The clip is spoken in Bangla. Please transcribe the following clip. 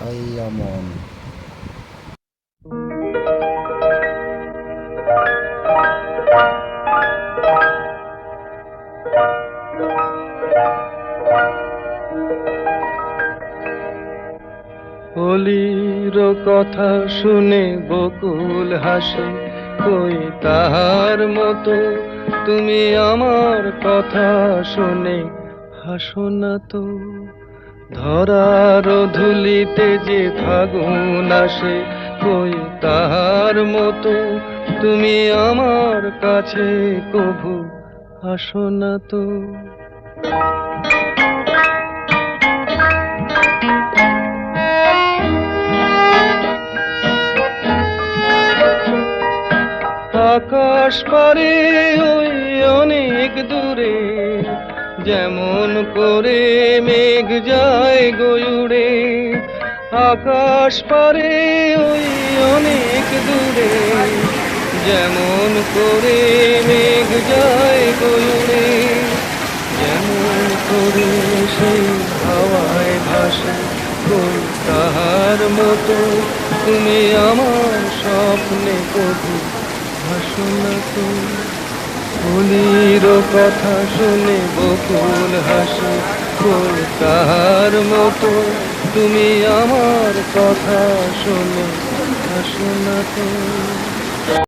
ছাইয়া মন কথা শুনে বকুল হাসে, কই তাহার মতো তুমি আমার কথা শুনে হাসো না তো। ধরার ধুলিতে যে ফাগুন আসে, কই তাহার মতো? তুমি আমার কাছে কভু আসো না তো। আকাশ পারে ওই অনেক দূরে যেমন করে মেঘ যায় গয়ুড়ে আকাশ পারে ওই অনেক দূরে। যেমন করে মেঘ যায় গয়ুড়ে যেমন করে সেই হাওয়ায় ভাসে কই তাহার মতো তুমি আমার স্বপ্নে কবি ভাসো না তো। ফুলির কথা শুনে বকুল হাসে কই মতো তুমি আমার কথা শুনে হাসো না তো।